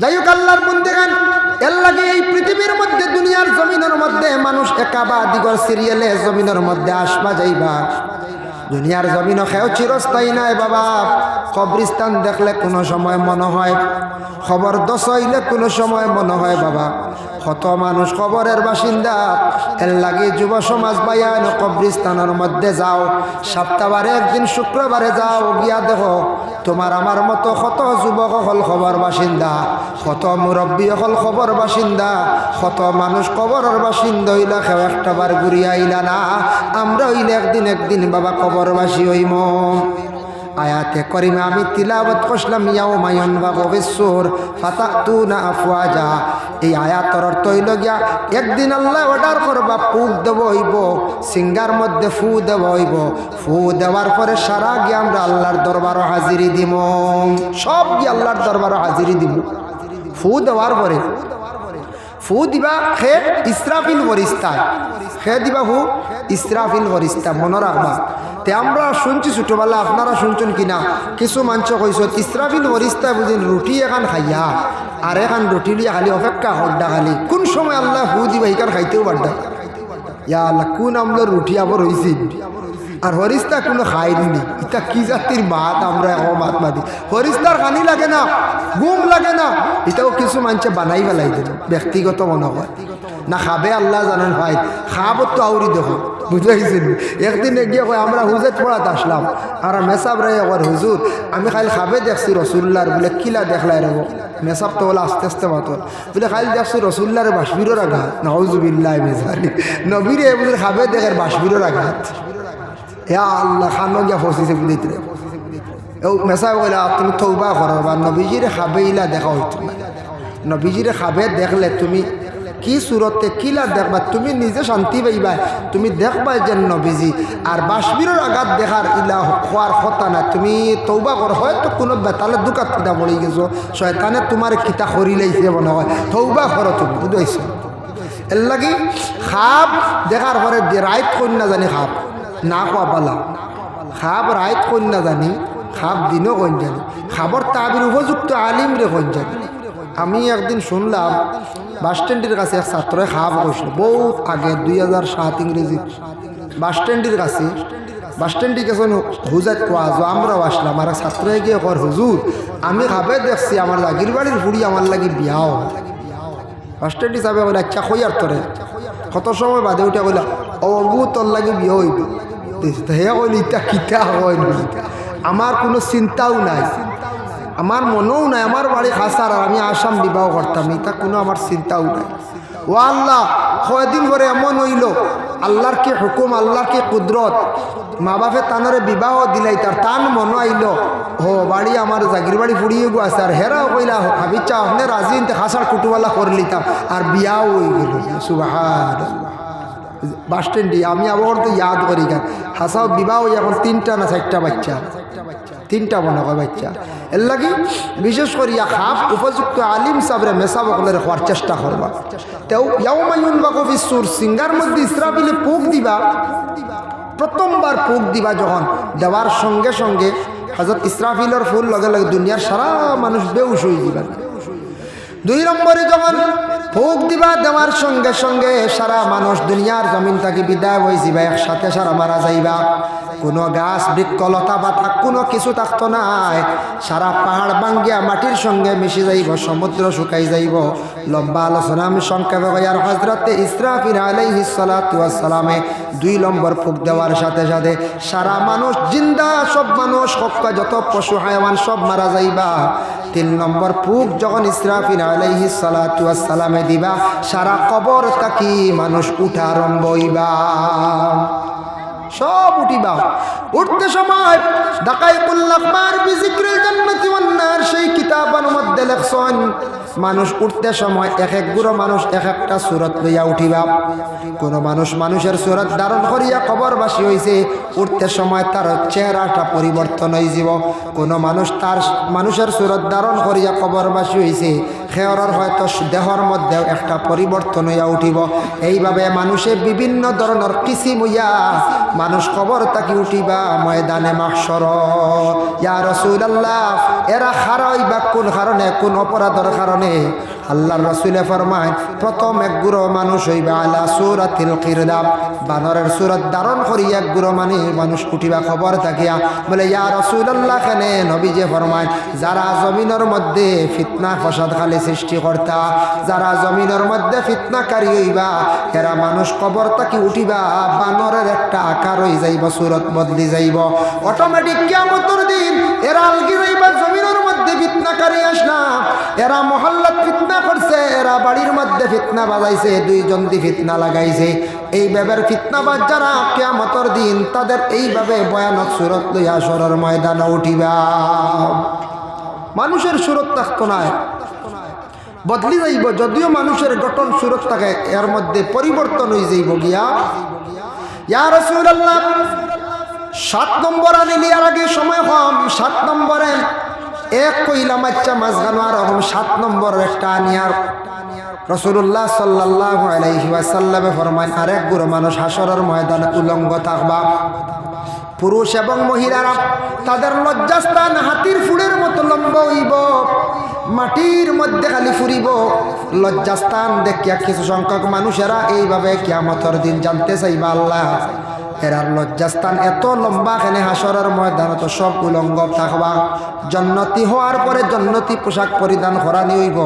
যাই হোক আল্লাহর বন্দেগান, এর লাগে এই পৃথিবীর মধ্যে, দুনিয়ার জমিনের মধ্যে মানুষ একা বা দিগর সিরিয়ালে জমিনের মধ্যে আসবা যাইবা। দুনিয়ার জমিন খেয়েও চিরস্থায়ী নাই বাবা। কবরিস্তান দেখলে কোনো সময় মনে হয়, খবর দশ হইলে কোনো সময় মনে হয় বাবা। কত মানুষ খবরের বাসিন্দা। এর লাগে যুব সমাজ বায়ান কবরিস্তানের মধ্যে যাও। সপ্তাহবারে একদিন শুক্রবারে যাও, গিয়া দেখো, তোমার আমার মতো কত যুবক হল খবর বাসিন্দা। কত মুরব্বী হল খবর বাসিন্দা। কত মানুষ খবরের বাসিন্দা হইলা কেউ একটা বার ঘুরিয়া না। আমরা হইলে একদিন একদিন বাবা কবরবাসী হইম। আয়াতে করিমে আমি তিলাবত করলাম ইয়াও মায়ন বা গবেশ্বর ফাতা তু না আফওয়াজা। এই আয়াতর অর্থ হইল গিয়া, একদিন আল্লাহ অর্ডার করবা ফুক দেব হইব, সিঙ্গার মধ্যে ফু দেব হইব। ফু দেওয়ার পরে সারা গিয়ে আমরা আল্লাহর দরবারও হাজিরি দিব সব গিয়ে আল্লাহর দরবারও হাজিরি দিব ফু দেওয়ার পরে ফু দিবা খে ইসরাফিল বরিস্তা খে দিবা হু ইসরাফিল বরিস্তা মনে রাখবা। তে আমরা শুনছি ছোটবেলা, আপনারা শুনছেন কিনা কিছু মাঞ্চ কইস ইসরাফিল বরিস্তা বুঝিন রুটি এখান খাইয়া, আর এখান রুটি লিয়া খালি অপেক্ষা হড্ডা খালি। কোন সময় আল্লাহ ফু দিবা এইখান খাইতেও বাড্ডা ইয়া আল্লাহ, কোন আমলো রুটি আবার হয়েছিল আর হরিস্তা কোনো খাইনি ইটা কি জাতির মাত আমরা এখন মাত মাতি। হরিস্তার খানি লাগে না, গুম লাগে না। এটাও কিছু মানুষে বানাই পেলাই দিল, ব্যক্তিগত মনে হয় না খাবে আল্লাহ জানেন ভাই খাব তো আউরি দেখো বুঝাইছেন একদিন গিয়ে কয়, আমরা হুজের পড়াতে আসলাম। আর মেসাব রে একবার হুজুর, আমি খালি খাবে দেখছি রসুল্লার বলে, কিলা দেখলাই রেব মেসাব তো বলে, আস্তে আস্তে মাতর বলে খালি দেখছি রসুল্লার বাসবিরোর আঘাত। নজুবিল্লাহ মেজানি নবীরে বুঝে খাবে দেখের বাসবিরোর আঘাত। বলে তুমি দেখলে তুমি কি সুরতে কিলা দেখবা, তুমি নিজে শান্তি পাইবা। তুমি দেখবা যে নবীজি আর বাসবিরের আঘাত দেখার ইলা খোয়ার কথা না তুমি তৌবা করো, হয়তো কোনো বেতালে দোকাত কিতা পড়ে গেছো। শয়তানে তোমার কিতা খরি লাইছে মনে হয়। তৌবা করো তুমি বুঝাইছো এর লাগি খাপ দেখার পরে রাইত কন্যা জানি খাপ না কোয়া পালা খাপ রাইত কন্যা জানি খাপ দিনও কন জানি খাবর তাবির উপযুক্ত আলিম রে কন জানি আমি একদিন শুনলাম বাস স্ট্যান্ডের কাছে এক ছাত্রই খাপ কইছিল বহুত আগে, দুই হাজার সাত ইংরেজি বাস স্ট্যান্ডের কাছে বাস স্ট্যান্ডে গেছেন হুজাত কোয়া যে আমরাও আসলাম। আর ছাত্র গিয়ে কর হুজুর আমি খাবে দেখছি আমার লাগির বাড়ির ফুড়ি আমার লাগি বিয়াও বাস স্ট্যান্ড বলে আচ্ছা কই আর তোরে কত সময় বাদে উঠে কইলা অগু তোর লাগে বিয়ে হইব। হে কইলি ইটা কিতা হয় আমার কোনো চিন্তাও নাই। আমার মনেও নাই, আমার বাড়ি খাসার আর আমি আসাম বিবাহ করতাম এটা কোনো আমার চিন্তাও নাই। ও আল্লাহ, কয়দিন পরে এমন হইল, আল্লাহর কি হুকুম, আল্লাহর কি কুদরত? মা বাপে তানরে বিবাহ দিলাই, তার টান মনে আইল। ও বাড়ি আমার জাগির বাড়ি ফুড়িয়ে গো আছে আর হেরাও কইলা ভাবি চা আপনি রাজি খাসার কুটুবালা করে লিতাম আর বিয়াও হয়ে গেল সুবাহ বাস স্ট্যান্ডে আমি আবার তো ইয়াদ করি গান হাসাও বিবাহ এখন তিনটা না চারটা বাচ্চা? তিনটা মনে হয় বাচ্চা। এর লাগি বিশেষ করিয়া খাপ উপযুক্ত আলিম সাবরে মেসা বকলের হওয়ার চেষ্টা করবা। তেও ইয়াউমায়ুন বা কবিসুর সিঙ্গার মধ্যে ইসরাফিলে পুক দিবা। প্রথমবার পুক দিবা যখন দেওয়ার সঙ্গে সঙ্গে হজরত ইসরাফিলের ফুল লগে লগে দুনিয়ার সারা মানুষ বেউস হয়ে দিবেন দুই নম্বরে যখন ফুক দিবা দেওয়ার সঙ্গে সঙ্গে সারা মানুষ দুনিয়ার জমিন থেকে বিদায় হয়ে যাবা একসাথে সারা মারা যাইবা। কোনো গাছ বৃক্ষ লতা পাতা কোনো কিছু থাকতো নাই। সারা পাহাড় বাঙ্গিয়া মাটির সঙ্গে মিশে যাইব, সমুদ্র শুকাই যাইব। লম্বা আলোচনা আমি সংক্ষেপে আর হজরতে ইসরাফির আলাইহিস সালামে দুই নম্বর ফুক দেওয়ার সাথে সাথে সারা মানুষ, জিন্দা সব মানুষ, হক্কা যত পশু, হায়ওয়ান সব মারা যাইবা। তিন নম্বর পুক যখন ইসরাফিন আলাইহি সালামে দিবা, সারা কবর তাকি মানুষ উঠা আরম্ভ হইবা। সব উঠিবা। উঠতে সময় ডাকাই কুল্লাকবার বিজিক্রিল সেই কিতাবের মধ্যে লেখছেন মানুষ উঠতে সময় এক এক গুড়ো মানুষ এক একটা সুরত লইয়া উঠিবা। কোনো মানুষ মানুষের সুরত ধারণ করিয়া কবরবাসী হয়েছে উঠতে সময় তার চেহারাটা পরিবর্তন হয়ে যাব। কোনো মানুষ তার মানুষের সুরত ধারণ করিয়া কবরবাসী হয়েছে খেয়রর হয়তো দেহর মধ্যেও একটা পরিবর্তন হইয়া উঠিব। এইভাবে মানুষে বিভিন্ন ধরনের কিসিম হইয়া মানুষ কবর তাকি উঠিবা ময়দানে মাসর ইয়া রসুল্লাহ এরা খারই বা কোন কারণে, কোন অপরাধের কারণে আল্লাহর রসুলে ফরমায়, প্রথম এক গুরো মানুষ হইবা আলা সুরাতিল কিরদাম বানরের সুরত ধারণ করি এক গুরো মানে মানুষ উঠিবা খবর থাকিয়া বলে, ইয়া রসুল্লাহ খানে নবী যে ফরমায়, যারা জমিনের মধ্যে ফিতনা ফসাদ খালি সৃষ্টি কর্তা, যারা জমিনের মধ্যে ফিতনাকারী হইবা, এরা মানুষ কবর তাকি উঠিবা, বানরের একটা আকার হয়ে যাইব, সুরত বদলি যাইব। অটোমেটিক কেমতর দিন এরা আলগি রইবা জমিনের মধ্যে ফিতনাকারী আসনা এরা মহল্লাত ফিতনা করছে, এরা বাড়ির মধ্যে ফিতনা বাজাইছে, দুইজন দি ফিতনা লাগাইছে। এই ব্যাপার ফিতনাবাজ যারা কেয়ামতর দিন তাদের এইভাবে ভয়ানক সুরত লইয়া সরর ময়দানে উঠিবা। মানুষের সুরত থাকতো না। বদলি যাইব, যদিও মানুষের গঠন সুরত থাকে, এর মধ্যে পরিবর্তন হয়ে যাইব গিয়া। ইয়া রাসূলুল্লাহ, সাত নম্বর আনিলি আর আগে সময় কম, সাত নম্বরে এক কইলা মাচ্চা মাঝখানো আর এখন সাত নম্বর একটা আনিয়ার। রসুল্লাহ সাল্লাহ ফরমাই ফরমান আরেক গুরু মানুষ হাসরের ময়দানে উলঙ্গ থাকবা। পুরুষ এবং মহিলারা তাদের লজ্জাস্থান হাতির ফুড়ের মতো লম্বা হইব। মাটির মধ্যে খালি ফুরিব। লজ্জাস্থান দেখিয়া কিছু সংখ্যক মানুষেরা এইভাবে কিয়ামতর দিন জানতে চাইবা আল্লাহ। এরার লজ্জাস্থান এত লম্বা খেলে হাসরের ময়দানত সব উলঙ্গ থাকবা। জন্নতি হওয়ার পরে জন্নতি পোশাক পরিধান করা হইব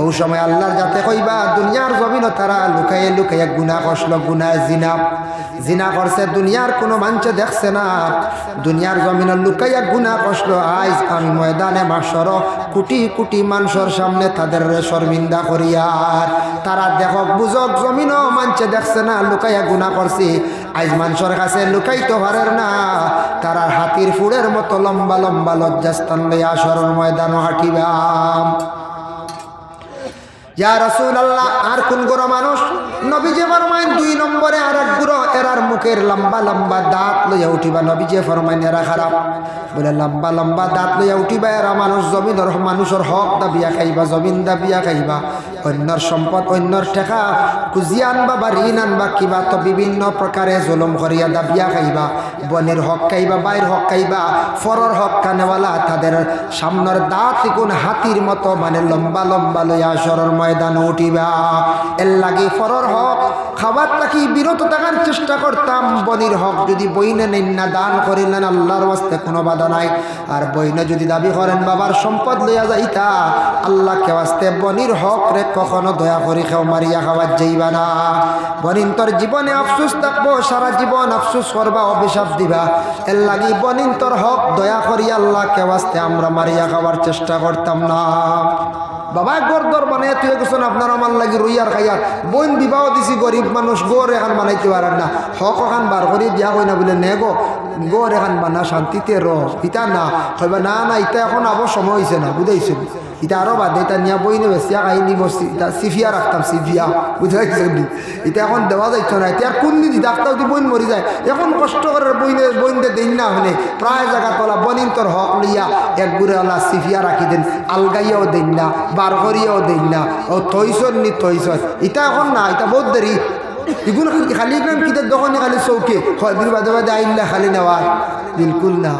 ও সময় আল্লাহর যাতে কইবা, দুনিয়ার জমিন তারা লুকাইয়ে লুকাইয়ে গুণা কষল গুনায় জিনা। জিনা করছে, দুনিয়ার কোনো মানুষে দেখছে না। দুনিয়ার জমিন লুকাইয়া গুণা কষল আইজ আমি ময়দানে মাসর কোটি কোটি মানুষের সামনে তাদের শর্মিন্দা করিয়ার তারা দেখক বুঝক, জমিনও মানছে দেখছে না, লুকাইয়া গুণা করছি। আইজ মানুষের কাছে লুকাইতে পারের না। তারা হাতির ফুড়ের মতো লম্বা লম্বা লজ্জাস্থান লইয়া সরল ময়দান হাঁটিবা। ইয়া রসুল আল্লাহ আর কোন গুড়ো মানুষ? নবীজে ফরমাইন, দুই নম্বরে আর এক গুড়ো, এরার মুখের লম্বা লম্বা দাঁত লইয়া উঠিবা। নবীজে ফরমাইন, এরা খারাপ। বলে, লম্বা লম্বা দাঁত লইয়া উঠিবা, এরা মানুষ জমিনের, মানুষের হক দাবিয়া খাইবা, জমিন দাবিয়া খাইবা। অন্যর সম্পদ, অন্যর টেকা কুজিয়া আনবা বা ঋণ আনবা কিবা, তো বিভিন্ন প্রকারে জুলুম করিয়া দাবিয়া খাইবা। বনের হক খাইবা, বাইর হক খাইবা, ফরর হক কানেওয়ালা তাদের সামনের দাঁত কোন হাতির মতো মানে লম্বা লম্বা লইয়া সরর ময়দান উঠিবা। এর লাগে ফরর হক খাবার তাকি বিরত থাকার চেষ্টা করতাম। বনির হক যদি বইনে নেন না, দান করিলেন আল্লাহর বাস্তে কোনো বাধা নাই। আর বইনে যদি দাবি করেন, বাবার সম্পদ লইয়া যাইতা, আল্লাহকে বাস্তে বনির হক রে কখনো দয়া করি খেও মারিয়া খাবার যাইবা না। বনিন তোর জীবনে আফসুস থাকব, সারা জীবন আফসুস করবা, অভিশাপ দিবা। এর লাগি বনিন তোর হক দয়া করি, আল্লাহকে বাস্তে আমরা মারিয়া খাওয়ার চেষ্টা করতাম না। বাবা গড় দর বানাই তুই গেছেন, আপনার আমার লাগি রইয়ার খাইয়ার। বোন বিবাহ দিছি গরিব মানুষ গোর এখান বানাইতে পারেন না। হক এখান বার করে দিয়া কই না বলে, নে গো, গোর এখান বানা, শান্তিতে র ইতা না। কইবা না না, ইতা এখন আবার সময় হয়েছে না, বুঝাইছেন? এটা আরও বাদে এটা নিয়া বই নেবে, সিয়া কাহিনী এটা সিফিয়া রাখতাম, সিফিয়া, বুঝাইছেন এটা এখন দেওয়া যাইতো না এটা কোন দিন ডাক্তার যদি বইন মরি যায়, এখন কষ্ট করে বইনে বইনতে দিন না হলে প্রায় জায়গা তোলা বনিন তোর হক লইয়া এক গুড়ে ওলা সিফিয়া রাখি দেন, আলগাইয়াও দেন না, বার করিয়াও দেন না। ও থইছন নি, থইছন। এটা এখন না এটা বহুত দেরি এগুলো খালি গ্রাম কিতাব দোকানে খালি চৌকে? হয় দিন বাদে বাদে আইল্লা খালি নেওয়া। বিলকুল না।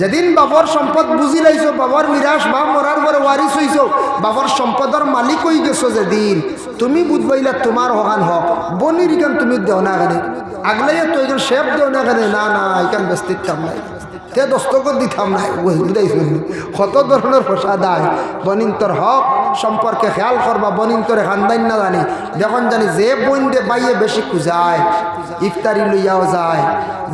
যেদিন বাবর সম্পদ বুঝি লাইছো বাবর মিরাজ বা মরার পরে ওয়ারিস হইছ বাবর সম্পদের মালিক হয়ে গেছো যেদিন। তুমি বুঝবাইলা তোমার হকান হক বনির ইকান তুমি দেও না কেন? আগলাইয়া তো একজন শেফ দেও না কেন? না না ইকান ব্যস্তিতাম নাই। তে দস্তকত দিতাম নাই। বুঝলি কত ধরনের ফসা দায়? বনিন্তর হক সম্পর্কে খেয়াল করবা বনিন্তরে খান্দাইন না জানি যখন জানি যে বইন দে বাইয়ে বেশি খুঁজায়। ইফতারি লইয়াও যায়।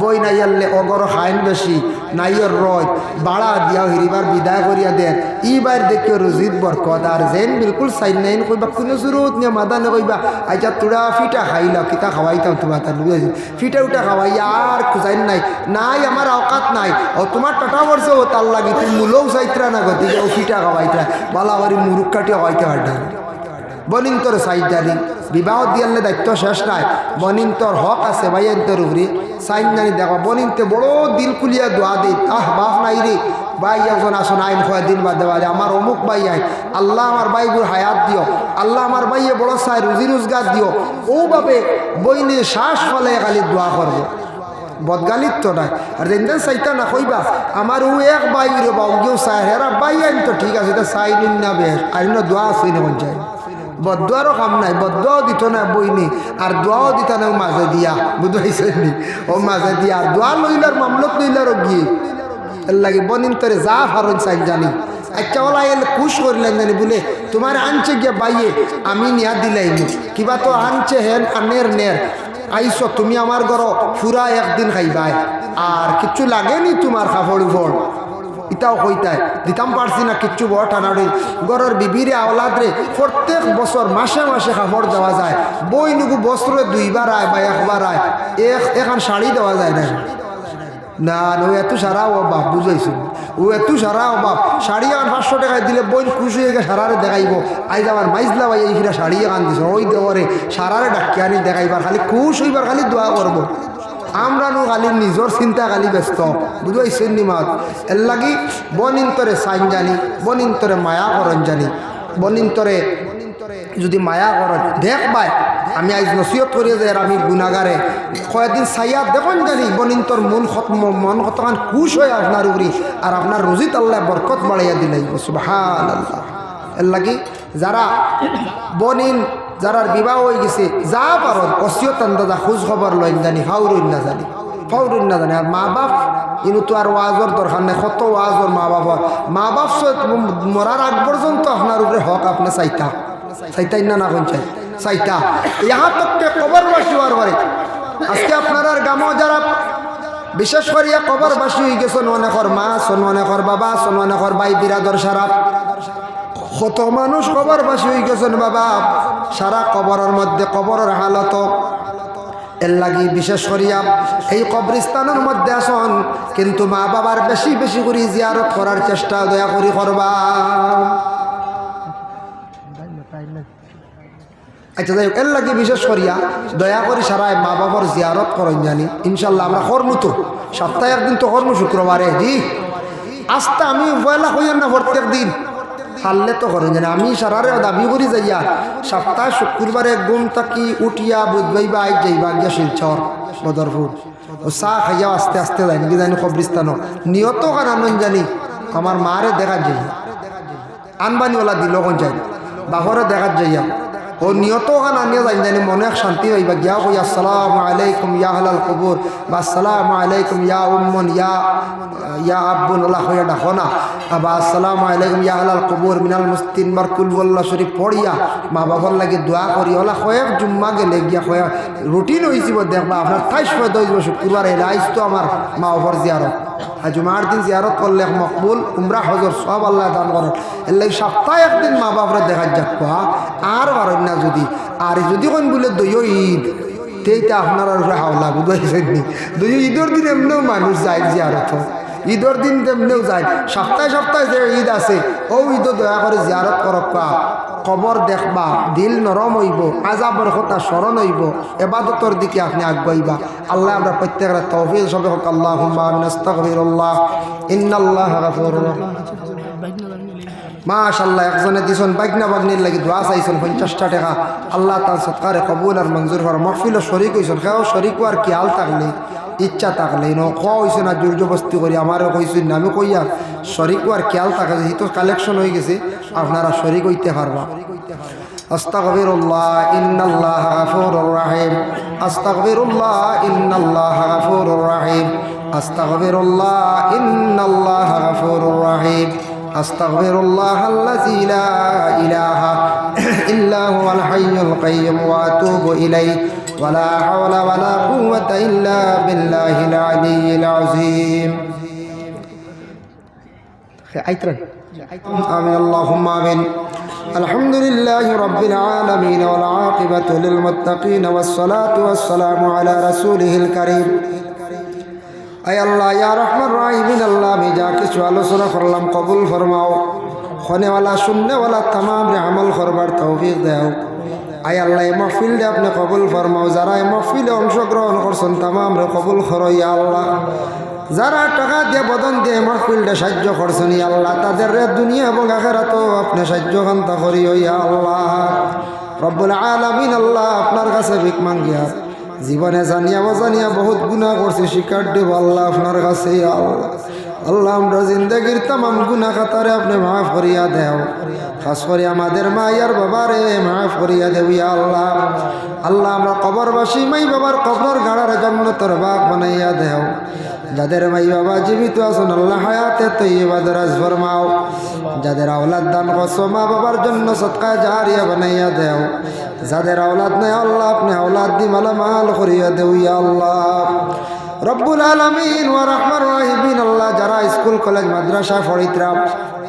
বই নাইয়ালে অগর খাইন বেশি নাইয়র রয়। বাড়া দিয়া হিরিবার বিদায় করিয়া দেন। ইবার দেখিও রুজিত বরকত। আর যেন বিলকুল সাইন নাইন কইবা, কোনো জরুরত নিয়ে মাদানে কইবা। আইজা তোরা ফিটা খাইলা, কিতা খাওয়াইতাম তোমার তার বুঝেছি ফিটা উঠা খাওয়াই আর খুঁজাইন নাই। নাই আমার অকাত নাই। ও তোমার টাটা বর্ষ ও তার লাগি তুমি মূলও চাইত্রা না গতি ও ফিটা খাওয়াইত্রা। বালা বাড়ি মুরুখ কাটিয়া খাওয়াইতে পারটা বনিন্তর সাইড জানি বিবাহ দিয়ালে দায়িত্ব শেষ নাই। বনিন্তর হক আছে ভাইয়ান্তর উপরে সাইন জানি দেখো, বনিনতে বড় দিল খুলিয়া দোয়া দিই। আহ, বাপ নাই রে। ভাই, একজন আসুন আইন খোয়া দিন বাদ দেওয়া আমার অমুক ভাই আই আল্লাহ আমার ভাইগুর হায়াত দিও। আল্লাহ আমার ভাইয়ে বড় সাই রুজি রোজগার দিও। ওভাবে বইনে শ্বাস ফলে খালি দোয়া করব। বদগালিত তো নাই। আর যেন চাইতা না, কইবা, আমার ও এক বাই রে বা কেউ চাই। হেরা বাই আইন তো ঠিক আছে এটা চাই নিন না বেশ। আইন দোয়া আছে না যায় বদুয়ারও কাম নাই বদুয়াও দিত না বইনি আর দোয়াও দিত না মাঝে দিয়া বুঝাইছে নি? ও মাঝে দিয়া দোয়া লইলার মামলত লইলার গিয়ে। এর লাগে বনিন তোরে যা ফারন চাই জানি। আচ্ছা ওলা এলে খুশ করলেন জানি, বলে তোমার আনছে গিয়ে বাইয়ে, আমি নিয়া দিলাইনি কিবা তো আনছে হেন আনের নের আইসো তুমি আমার ঘর ফুরা একদিন খাইবাই। আর কিচ্ছু লাগেনি তোমার কাপড় উপর ইটাও কইতায় দিতাম পারছি না কিচ্ছু বড় টানাড়ি গরের বিবিরে আওলাদ রে প্রত্যেক বছর মাসে মাসে কাপড় দেওয়া যায়। বই নুকু বস্ত্রে দুইবার আয় বা একবার আয়। এক এখন শাড়ি দেওয়া যায় না না, ও এত সারা ও বাপ, বুঝাইছো। ও এত সারা ও বাপ। শাড়ি আমার পাঁচশো টাকায় দিলে বোন খুশি হয়ে গেছে সারারে দেখাইব। আইজ আমার মাইজলা ভাই এই ফিরা শাড়ি আন দিছ। ওই দেওয়ারে সারারে ডাকি আনি দেখাইবার, খালি খুশ হইবার খালি দোয়া করব। আমরা নো খালি নিজর চিন্তা খালি ব্যস্ত। বুঝাইছেন নি মাত? এর লাগি বনিন্তরে সাইন জানি বনিন্তরে মায়া করন জানি বনিন্তরে যদি মায়া করন দেখ পায় আমি আজ নসিহত করি যে আমি গুণাগারে কয়েকদিন চাইয়া দেখুন জানি বনিন্তর মন মন কতখান খুশ হয় আপনার উপরি আর আপনার রুজিত আল্লাহ বরকত বাড়াইয়া দিলাই সুবহান আল্লাহ এর লাগি যারা বনিন যারার বিবাহ হয়ে গেছে, যা পারত, অসিয়ত আন্দাজা খোঁজ খবর লইন জানি, ফাউরইন না জানি, ফাউরইন না জানি। আর মা বাপ, ইনু তো আর ওয়াজর দরকার নেই, কত ওয়াজর মা বাবার মা বাপ মরার আগ পর্যন্ত আপনার উপরে হক আপনি চাইতা। চাইতাই না না কোন চাই। চাইতা। ইহা তককে কবরবাসী হওয়ার বারে আজকে আপনার আর গামো যারা, বিশেষ করিয়া কবরবাসী হয়ে গেছে অনেকর মা সন অনেকর বাবা সন অনেকর ভাই, বিরাদর সারা। কত মানুষ কবরবাসী হয়ে গেছেন বাবা? সারা কবরের মধ্যে কবরের হালত। এর লাগি বিশেষ করিয়া এই কবরস্থানের মধ্যে আসন, কিন্তু মা বাবার বেশি বেশি করে জিয়ারত করার চেষ্টা দয়া করি করবা। আচ্ছা যাই এর লাগে বিশেষ করিয়া দয়া করি সারাই মা বাবার জিয়ারত করেন জানি। ইনশাল্লাহ আমরা কর্ম তো। সপ্তাহে একদিন তো কর্ম শুক্রবারে, জি। আস্তে আমি পয়লা না প্রত্যেক দিন। পারলে তো করেন জানি, আমি সারারে দাবি করি যাইয়া সপ্তাহ শুক্রবারে গুম থাকি উঠিয়া বুধবাই বা আই যাইবা, গিয়া শিলচর, বদরপুর। ও চা খাইয়া আস্তে আস্তে যাই, নাকি জানি কবরিস্তান নিয়ত কারণ জানি, আমার মারে দেখা যাই আনবানিওয়ালা দিল কোন যাই বাহরে দেখা যাইয়া। ও নিয়ত খান আনিয়া যাই জানি মনে এক শান্তি হইবা। গিয়া কই, আসসালামু আলাইকুম ইয়া হালাল কবুর বা আসসালামু আলাইকুম ইয়া উম্মন ইয়া ইয়া আব্বুন ওলা হইয়া ডাকো না বা আসসালামু আলাইকুম ইয়া হালাল কবুর মিনাল মুস্তিন বার কুলবল্লা শরীফ পড়িয়া মা বাবার লাগে দোয়া করি। ওলা কয়েক জুম্মা গেলে গিয়া কয়েক, রুটিন হয়েছিল দেখবা আপনার ঠাইশ পয়দা হইব শুক্রবার এলে আইস তো আমার মা বাবার জিয়ারত। জুমার দিন জিয়ারত করলে মকবুল উমরা হজর সব আল্লাহ দান করেন এর সপ্তাহে একদিন মা বাপরা দেখা যাক আর পারেন না যদি। আর যদি কোন বলে দইও ঈদ। তেইটা আপনার আর হাওলা বুঝাইছেন নি দুই ঈদের দিন এমনিও মানুষ যায় জিয়ারত। ঈদের দিন তেমনিও যায়। সপ্তাহে সপ্তাহে যে ঈদ আছে, ও ঈদও দয়া করে জিয়ারত করক কবর দেখবা, দিল নরম হইব, আজাবর কথা স্মরণ হইব, এবাদতর দিকে আপনি আগুয়াইবা আল্লাহ আমরা প্রত্যেকটা তৌফিক সবে হোক আল্লাহ আস্তাগফিরুল্লাহ। ইন্নাল্লাহ মাশাল্লাহ একজনে দিছন বাগনা, বাগনির লাগি দোয়া চাইছেন পঞ্চাশটা টাকা। আল্লাহ তার সৎকারে কবুল আর মঞ্জুর করা মহফিলও শরিক হয়েছেন সেও শরিক আর কি আল থাকলে? ইচ্ছা থাকলে ন খোয়া হয়েছে না জোর জবস্তি করি আমারও কইছেন আমি কইয়া শরিক আর খেয়াল থাকে যেহেতু কালেকশন হয়ে গেছে আপনারা শরিক হইতে পারবা أستغفر الله إن الله غفور رحيم أستغفر الله إن الله غفور رحيم أستغفر الله إن الله غفور رحيم أستغفر الله الذي لا إله إلا هو الحي القيوم وأتوب إليه ولا حول ولا قوة إلا بالله العلي العظيم أيترن آمين اللهم آمين الحمد لله رب العالمين والعاقبة للمتقين والصلاة والسلام على رسوله الكريم আয় আল্লাহ ইয়া রহমান রাহিমিন আল্লাহ আমি যা কিছু আলোচনা করলাম কবুল ফরমাও খনেওয়ালা শূন্যওয়ালা তামাম রে আমল করবার তৌফিক দেও আই আল্লাহ, এই মহফিলটা আপনি কবুল ফরমাও। যারা মহফিলে অংশগ্রহণ করছেন তামাম রে কবুল করো ইয়া আল্লাহ। যারা টাকা দিয়ে বদন দিয়ে মহফিলটা সাহায্য করছেন, ইয়া আল্লাহ, তাদের রে দুনিয়া এবং আখেরাতও আপনি সাহায্য কান্তা করি ইয়া আল্লাহ। রব্বুল আলামিন আল্লাহ আপনার কাছে ভিক মাঙ্গিয়া। জীবনে জানিয়া অজানিয়া বহুত গুণা করছি শিকার দেব আল্লাহ আপনার কাছে আল্লাহ। আল্লাহ, আমরা জিন্দগির তামাম গুণা খাতারে আপনি মাফ করিয়া দেও। খাস করে আমাদের মা ইয়ার বাবারে মাফ করিয়া দেব ইয়া আল্লাহ। আল্লাহ, আমরা কবরবাসী মাই বাবার কবর গাড়ার জন্য তোর বাঘ বানাইয়া দেও। যাদের মাই বাবা জীবিত আছেন, আল্লাহ হায়াতে তৈবাদের আজ ফরমাও। যাদের আওলাদ দান করছ, মা বাবার জন্য সৎকা জারিয়া বানাইয়া দেও। যাদের আওলাদ নেই, আল্লাহ আপনি আওলাদ দি মালা মাল করিয়া দেও ইয়া আল্লাহ। রব্বুল আলমিন ও রহমান রহিবিন আল্লাহ যারা স্কুল, কলেজ, মাদ্রাসা ফরিত্রা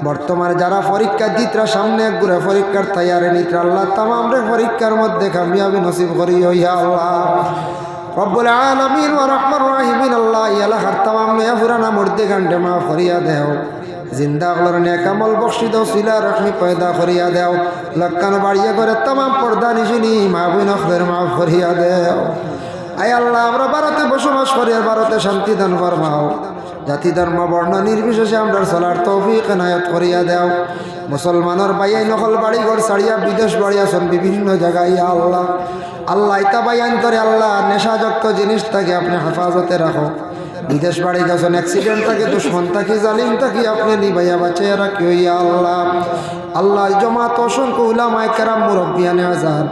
বর্তমানে যারা পরীক্ষা দিতরা, সামনে ঘুরে পরীক্ষার তৈয়ারে নিত্রা, আল্লাহ তামাম রে পরীক্ষার মধ্যে কামিয়াবি নসিব করি ইয়া আল্লাহ। রব্বুল আলমিন ও রহমান রহিবিন আল্লাহ ইয়ালাহার তামাম নয়া পুরানা মূর্তি গান্ডে মা ফরিয়া দেও। জিন্দা কলর নে কামল বক্সি শিলা রশ্মি পয়দা করিয়া দেও। লক্কান বাড়িয়ে করে তামাম পর্দা নিশুনি মা বুন অখদের মা ফরিয়া দেও। আয় আল্লাহ, আমরা ভারতে বসবাস করি আর ভারতে শান্তি দান ফরমাও। জাতি ধর্ম, বর্ণ নির্বিশেষে আমরা চলার তৌফিক এনায়ত করিয়া দেও। মুসলমানের বাইয়াই নকল বাড়ি ঘর ছাড়িয়া বিদেশ বাড়ি আসন বিভিন্ন জায়গায় আল্লাহ। আল্লাহ ইতা বাইয়ান করে আল্লাহ, নেশাযুক্ত জিনিস থাকে আপনি হেফাজতে রাখো। বিদেশ বাড়ি গেছেন অ্যাক্সিডেন্ট থাকে, দুশ্মন থাকি, জালিম থাকি, আপনি নিবাইয়া বাঁচিয়ে রাখি আল্লাহ। আল্লাহ জমাত অসংখ্য উলামায় কেরাম মুরব্বিয়ানে আজান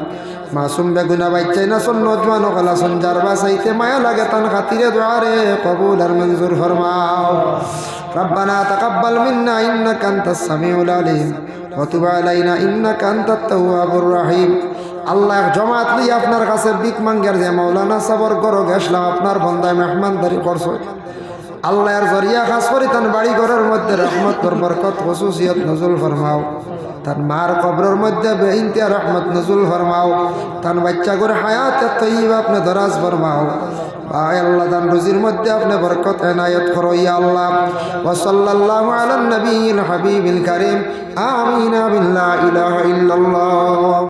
মাসুম বেগুনা বাইচাই না সন নজওয়ান কলা সন জারবা সাইতে মায়া লাগে তান খাতিরে দোয়ারে কবুল আর মঞ্জুর ফরমাও ربنا تقبل منا إنك أنت السميع العليم وتب علينا إنك أنت التواب الرحيم আল্লাহ জমাত লি আপনার কাছে বিক মাঙ্গের যে মৌলানা সাবর গরো গেছলাম আপনার বন্দায় মেহমানদারি করছো আল্লাহর জরিয়া খাস করি তান বাড়ি ঘরের মধ্যে রহমত, তোর বরকত খসুসিয়ত নজুল ফরমাও। তার মার কবরের মধ্যে বেইনতিয়া রহমত নজুল ফরমাও। তার বাচ্চা করে হায়াতে আপনি দরাজ ফরমাও। ভাই আল্লাহ তান রুজির মধ্যে আপনি বরকত এনায়ত করো ইয়া আল্লাহ। ওয়া সাল্লাল্লাহু আলা নবিয়িল হাবিবিল কারীম। আমিন বিল্লা ইলাহা ইল্লাল্লাহ।